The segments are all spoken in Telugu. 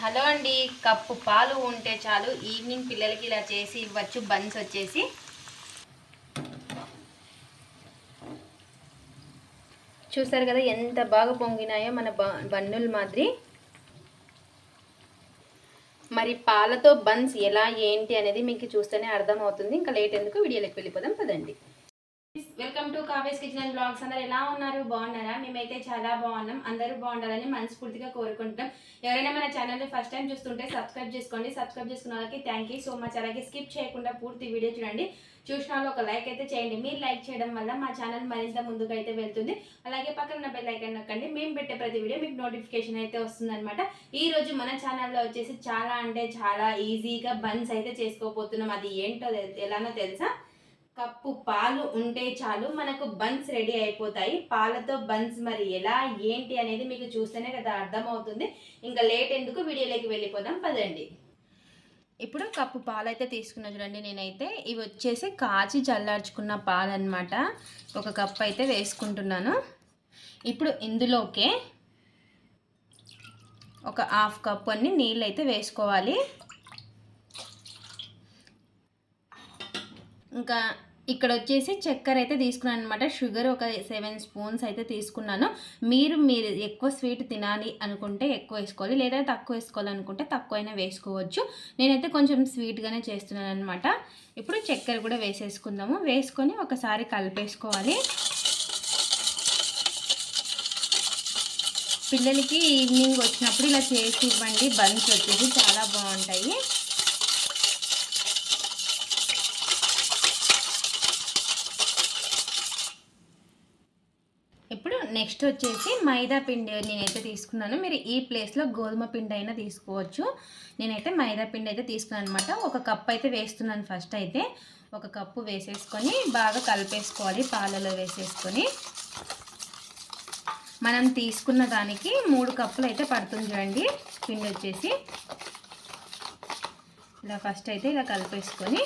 హలో అండి. కప్పు పాలు ఉంటే చాలు. ఈవినింగ్ పిల్లలకి ఇలా చేసి ఇవ్వచ్చు. బన్స్ వచ్చేసి. చూసారు కదా ఎంత బాగా పొంగినాయో మన బ బన్నుల మాదిరి. మరి పాలతో బన్స్ ఎలా ఏంటి అనేది మీకు చూస్తేనే అర్థమవుతుంది. ఇంకా లేట్ ఎందుకు? వీడియోలోకి వెళ్ళిపోదాం. పదండి. టు కావేస్ కిచెన్ అండ్ బ్లాగ్స్ అందరు ఎలా ఉన్నారు? బాగున్నారా? మేమైతే చాలా బాగున్నాం. అందరూ బాగుండాలని మనస్ఫూర్తిగా కోరుకుంటాం ఎవరైనా మన ఛానల్ని ఫస్ట్ టైం చూస్తుంటే సబ్స్క్రైబ్ చేసుకోండి. సబ్స్క్రైబ్ చేసుకున్న వాళ్ళకి థ్యాంక్ యూ సో మచ్ అలాగే స్కిప్ చేయకుండా పూర్తి వీడియో చూడండి. చూసిన వాళ్ళు ఒక లైక్ అయితే చేయండి. మీరు లైక్ చేయడం వల్ల మా ఛానల్ మరింత ముందుకు అయితే వెళ్తుంది. అలాగే పక్కన ఉన్న బెల్ ఐకాన్ నొక్కండి. మేము పెట్టే ప్రతి వీడియో మీకు నోటిఫికేషన్ అయితే వస్తుందన్నమాట. ఈ రోజు మన ఛానల్లో వచ్చేసి చాలా అంటే చాలా ఈజీగా బన్స్ అయితే చేసుకోబోతున్నాం. అది ఏంటో ఎలానో తెలుసా? కప్పు పాలు ఉంటే చాలు మనకు బన్స్ రెడీ అయిపోతాయి. పాలతో బన్స్ మరి ఎలా ఏంటి అనేది మీకు చూస్తేనే కదా అర్థమవుతుంది. ఇంకా లేట్ ఎందుకు వీడియోలోకి వెళ్ళిపోదాం పదండి. ఇప్పుడు కప్పు పాలు అయితే తీసుకున్నా చూడండి నేనైతే. ఇవి వచ్చేసి కాచి చల్లార్చుకున్న పాలు అనమాట ఒక కప్ అయితే వేసుకుంటున్నాను. ఇప్పుడు ఇందులోకే ఒక హాఫ్ కప్ అన్ని నీళ్ళు అయితే వేసుకోవాలి. ఇంకా ఇక్కడ వచ్చేసి చక్కెర అయితే తీసుకున్నాను అనమాట షుగర్ ఒక సెవెన్ స్పూన్స్ అయితే తీసుకున్నాను. మీరు మీరు ఎక్కువ స్వీట్ తినాలి అనుకుంటే ఎక్కువ వేసుకోవాలి. లేదా తక్కువ వేసుకోవాలనుకుంటే తక్కువ అయినా వేసుకోవచ్చు. నేనైతే కొంచెం స్వీట్గానే చేస్తున్నాను అనమాట ఇప్పుడు చక్కెర కూడా వేసేసుకుందాము. వేసుకొని ఒకసారి కలిపేసుకోవాలి. పిల్లలకి ఈవినింగ్ వచ్చినప్పుడు ఇలా చేసి ఇవ్వండి. బన్స్ వచ్చేసి చాలా బాగుంటాయి ఇప్పుడు నెక్స్ట్ వచ్చేసి మైదా పిండి నేనైతే తీసుకున్నాను. మీరు ఈ ప్లేస్లో గోధుమ పిండి అయినా తీసుకోవచ్చు. నేనైతే మైదా పిండి అయితే తీసుకున్నాను అనమాట ఒక కప్ అయితే వేస్తున్నాను ఫస్ట్ అయితే. ఒక కప్పు వేసేసుకొని బాగా కలిపేసుకోవాలి పాలలో వేసేసుకొని. మనం తీసుకున్న దానికి మూడు కప్పులు అయితే పడుతుంది చూడండి. పిండి వచ్చేసి. ఇలా ఫస్ట్ అయితే ఇలా కలిపేసుకొని.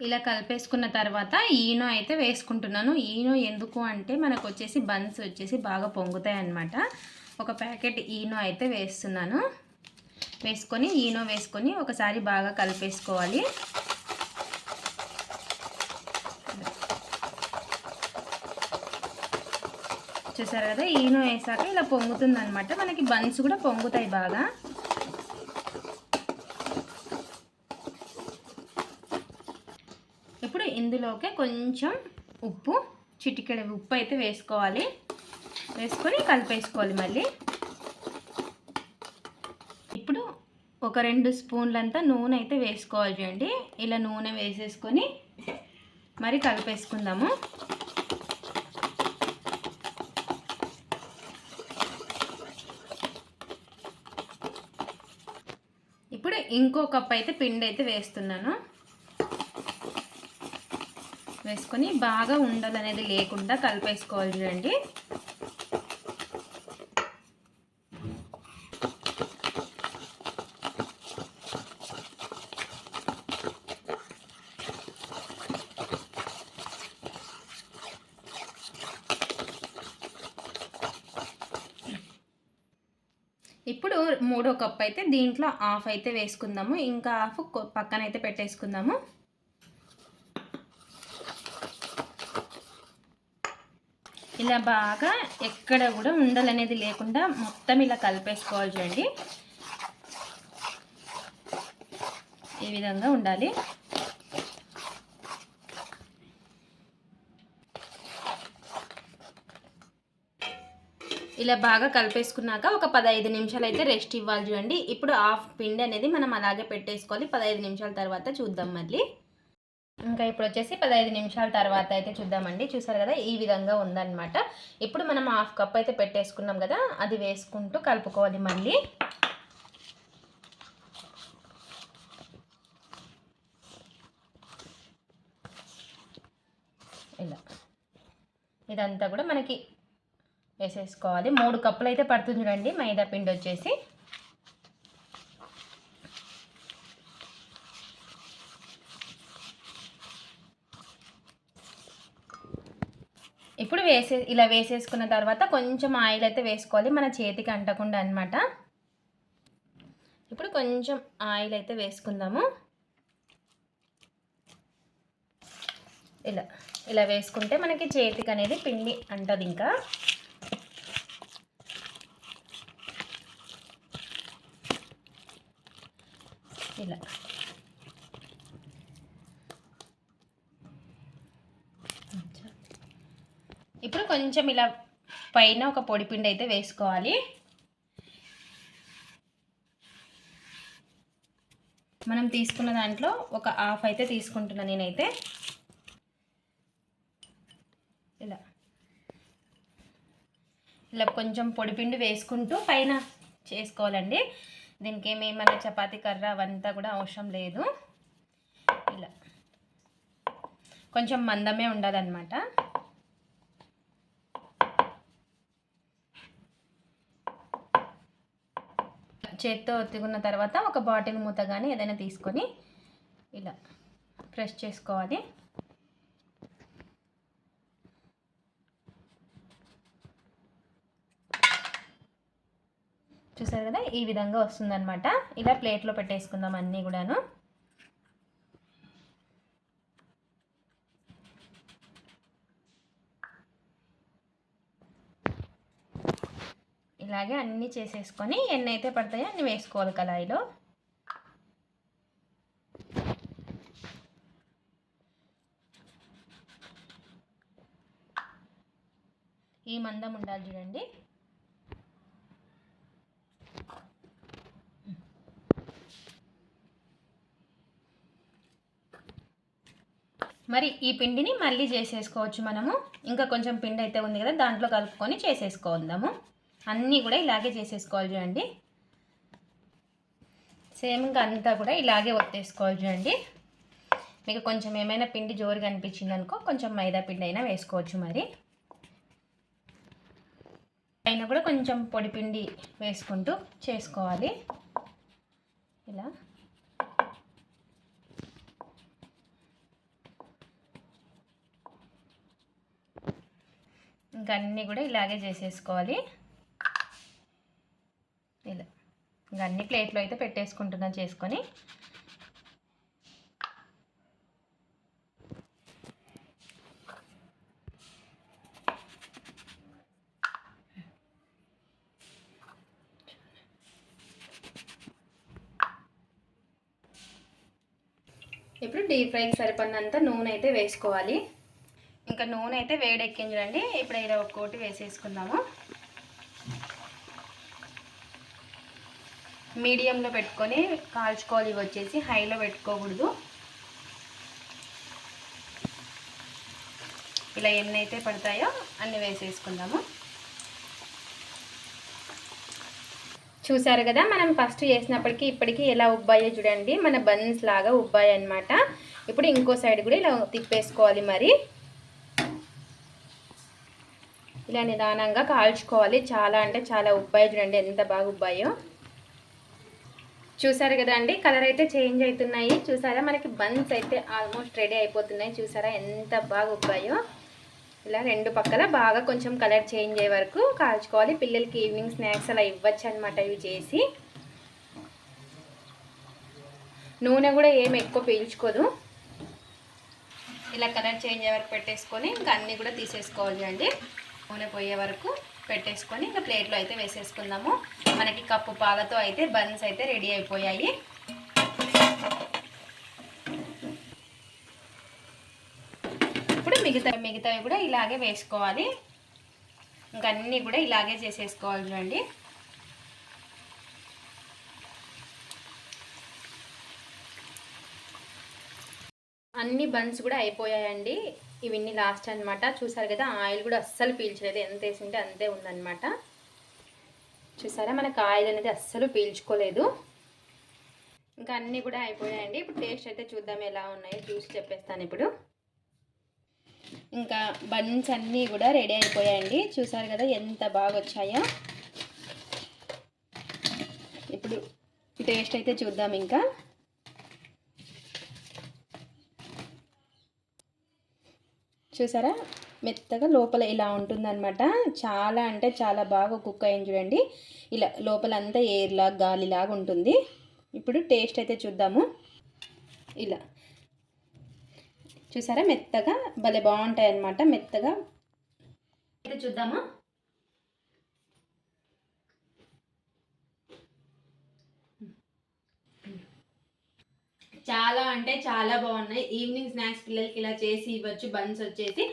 ఇలా కలిపేసుకున్న తర్వాత ఈనో అయితే వేసుకుంటున్నాను. ఈనో ఎందుకు అంటే మనకు వచ్చేసి బన్స్ వచ్చేసి బాగా పొంగుతాయి అన్నమాట ఒక ప్యాకెట్ ఈనో అయితే వేస్తున్నాను. వేసుకొని ఈనో వేసుకొని ఒకసారి బాగా కలిపేసుకోవాలి. చూసారు కదా? ఈనో వేసాక ఇలా పొంగుతుంది అనమాట మనకి బన్స్ కూడా పొంగుతాయి బాగా ఇప్పుడు ఇందులోకి కొంచెం ఉప్పు చిటికెడ ఉప్పు అయితే వేసుకోవాలి. వేసుకొని కలిపేసుకోవాలి మళ్ళీ. ఇప్పుడు ఒక రెండు స్పూన్లంతా నూనె అయితే వేసుకోవాలి చూడండి. ఇలా నూనె వేసేసుకొని మరి కలిపేసుకుందాము. ఇప్పుడు ఇంకో కప్ అయితే పిండి అయితే వేస్తున్నాను. వేసుకొని బాగా ఉండలు అనేది లేకుండా కలిపేసుకోవాలి చూడండి. ఇప్పుడు మూడో కప్ అయితే దీంట్లో హాఫ్ అయితే వేసుకుందాము. ఇంకా హాఫ్ పక్కన అయితే పెట్టేసుకుందాము. ఇలా బాగా ఎక్కడ కూడా ఉండలనేది లేకుండా మొత్తం ఇలా కలిపేసుకోవాలి చూడండి. ఈ విధంగా ఉండాలి. ఇలా బాగా కలిపేసుకున్నాక ఒక పదహైదు నిమిషాలు అయితే రెస్ట్ ఇవ్వాలి చూడండి. ఇప్పుడు హాఫ్ పిండి అనేది మనం అలాగే పెట్టేసుకోవాలి. పదహైదు నిమిషాల తర్వాత చూద్దాం మళ్ళీ. ఇంకా ఇప్పుడు వచ్చేసి పదహైదు నిమిషాల తర్వాత అయితే చూద్దామండి. చూసారు కదా ఈ విధంగా ఉందన్నమాట. ఇప్పుడు మనం హాఫ్ కప్ అయితే పెట్టేసుకున్నాం కదా అది వేసుకుంటూ కలుపుకోవాలి మళ్ళీ. ఇలా. ఇదంతా కూడా మనకి వేసేసుకోవాలి. మూడు కప్పులు అయితే పడుతుంది చూడండి మైదా పిండి వచ్చేసి ఇప్పుడు వేసే ఇలా వేసేసుకున్న తర్వాత కొంచెం ఆయిల్ అయితే వేసుకోవాలి. మన చేతికి అంటకుండా అనమాట ఇప్పుడు కొంచెం ఆయిల్ అయితే వేసుకుందాము. ఇలా ఇలా వేసుకుంటే మనకి చేతికి అనేది పిండి అంటది ఇంకా. ఇలా. ఇప్పుడు కొంచెం ఇలా పైన ఒక పొడి పిండి అయితే వేసుకోవాలి. మనం తీసుకున్న దాంట్లో ఒక హాఫ్ అయితే తీసుకుంటున్నా నేనైతే. ఇలా. ఇలా కొంచెం పొడిపిండి వేసుకుంటూ పైన చేసుకోవాలండి. దీనికి ఏమి మన చపాతీ కర్ర అవంతా కూడా అవసరం లేదు. ఇలా. కొంచెం మందమే ఉండాలన్నమాట. చేత్తో ఒత్తుకున్న తర్వాత ఒక బాటిల్ మూత కానీ ఏదైనా తీసుకొని ఇలా ప్రెస్ చేసుకోవాలి. చూసారు కదా? ఈ విధంగా వస్తుందన్నమాట. ఇలా ప్లేట్లో పెట్టేసుకుందాం అన్నీ కూడాను. ఇలాగే అన్నీ చేసేసుకొని ఎన్ని అయితే పడతాయో అన్ని వేసుకోవాలి కళాయిలో. ఈ మందం ఉండాలి చూడండి. మరి ఈ పిండిని మళ్ళీ చేసేసుకోవచ్చు మనము. ఇంకా కొంచెం పిండి అయితే ఉంది కదా దాంట్లో కలుపుకొని చేసేసుకోవద్దాము అన్నీ కూడా ఇలాగే చేసేసుకోవాలి చూడండి. సేమ్ ఇంకా అంతా కూడా ఇలాగే ఒత్తేసుకోవాలి చూడండి. మీకు కొంచెం ఏమైనా పిండి జోరుగా అనిపించింది అనుకో కొంచెం మైదా పిండి అయినా వేసుకోవచ్చు మరి. అయినా కూడా కొంచెం పొడి పిండి వేసుకుంటూ చేసుకోవాలి. ఇలా. ఇంకా అన్నీ కూడా ఇలాగే చేసేసుకోవాలి ఇలా ఇంకా అన్ని ప్లేట్లో అయితే పెట్టేసుకుంటున్నాను చేసుకొని. ఇప్పుడు డీప్ ఫ్రైకి సరిపడినంత నూనె అయితే వేసుకోవాలి. ఇంకా నూనె అయితే వేడెక్కింది చూడండి. ఇప్పుడు ఇలా ఒక్కోటి వేసేసుకుందాము. మీడియంలో పెట్టుకొని కాల్చుకోవాలి ఇవి వచ్చేసి హైలో పెట్టుకోకూడదు. ఇలా ఎన్నైతే పడతాయో అన్ని వేసేసుకుందాము. చూసారు కదా మనం ఫస్ట్ చేసినప్పటికీ ఇప్పటికీ ఎలా ఉబ్బాయో చూడండి. మన బన్స్ లాగా ఉబ్బాయి అనమాట ఇప్పుడు ఇంకో సైడ్ కూడా ఇలా తిప్పేసుకోవాలి మరి. ఇలా నిదానంగా కాల్చుకోవాలి. చాలా అంటే చాలా ఉబ్బాయి చూడండి ఎంత బాగా ఉబ్బాయో. చూసారు కదా అండి? కలర్ అయితే చేంజ్ అవుతున్నాయి. చూసారా? మనకి బన్స్ అయితే ఆల్మోస్ట్ రెడీ అయిపోతున్నాయి. చూసారా? ఎంత బాగా ఉబ్బాయో. ఇలా రెండు పక్కల బాగా కొంచెం కలర్ చేంజ్ అయ్యే వరకు కాల్చుకోవాలి. పిల్లలకి ఈవినింగ్ స్నాక్స్ అలా ఇవ్వచ్చు అనమాట ఇవి చేసి. నూనె కూడా ఏం ఎక్కువ పీల్చుకోదు. ఇలా కలర్ చేంజ్ అయ్యే వరకు పెట్టేసుకొని ఇంకా అన్నీ కూడా తీసేసుకోవాలి అండి. నూనె పోయే వరకు. పెట్టేసుకొని ఇంకా ప్లేట్లో అయితే వేసేసుకుందాము. మనకి కప్పు పాలతో అయితే బన్స్ అయితే రెడీ అయిపోయాయి. ఇప్పుడు మిగతా మిగతావి కూడా ఇలాగే వేసుకోవాలి. ఇంకా అన్నీ కూడా ఇలాగే చేసేసుకోవాలి చూడండి. అన్ని బన్స్ కూడా అయిపోయాయండి. ఇవన్నీ లాస్ట్ అనమాట చూసారు కదా ఆయిల్ కూడా అస్సలు పీల్చలేదు. ఎంత వేసింటే అంతే ఉందన్నమాట. చూసారా మనకు ఆయిల్ అనేది అస్సలు పీల్చుకోలేదు. ఇంకా అన్నీ కూడా అయిపోయాయండి. ఇప్పుడు టేస్ట్ అయితే చూద్దాం ఎలా ఉన్నాయో. చూసి చెప్పేస్తాను ఇప్పుడు. ఇంకా బన్స్ అన్నీ కూడా రెడీ అయిపోయాయండి. చూసారు కదా ఎంత బాగా వచ్చాయో. ఇప్పుడు టేస్ట్ అయితే చూద్దాం ఇంకా. చూసారా? మెత్తగా లోపల ఇలా ఉంటుందన్నమాట. చాలా అంటే చాలా బాగా కుక్ అయింది చూడండి. ఇలా లోపల అంతా ఎయిర్లా గాలిలాగా ఉంటుంది. ఇప్పుడు టేస్ట్ అయితే చూద్దాము. ఇలా. చూసారా? మెత్తగా భలే బాగుంటాయి అన్నమాట మెత్తగా. అయితే చూద్దామా? చాలా అంటే చాలా బాగున్నాయి. ఈవినింగ్ స్నాక్స్ పిల్లలకి ఇలా చేసి ఇవ్వచ్చు బన్స్ వచ్చేసి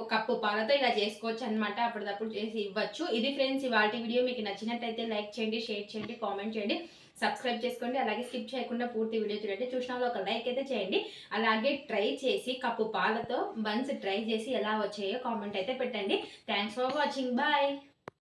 ఒక కప్పు పాలతో ఇలా చేసుకోవచ్చు అనమాట అప్పటిదప్పుడు చేసి ఇవ్వచ్చు. ఇది ఫ్రెండ్స్ ఇవాళ వీడియో. మీకు నచ్చినట్టయితే లైక్ చేయండి షేర్ చేయండి కామెంట్ చేయండి సబ్స్క్రైబ్ చేసుకోండి. అలాగే స్కిప్ చేయకుండా పూర్తి వీడియో చూడండి. చూసిన వాళ్ళు ఒక లైక్ అయితే చేయండి. అలాగే ట్రై చేసి కప్పు పాలతో బన్స్ ట్రై చేసి ఎలా వచ్చాయో కామెంట్ అయితే పెట్టండి. Thanks for watching bye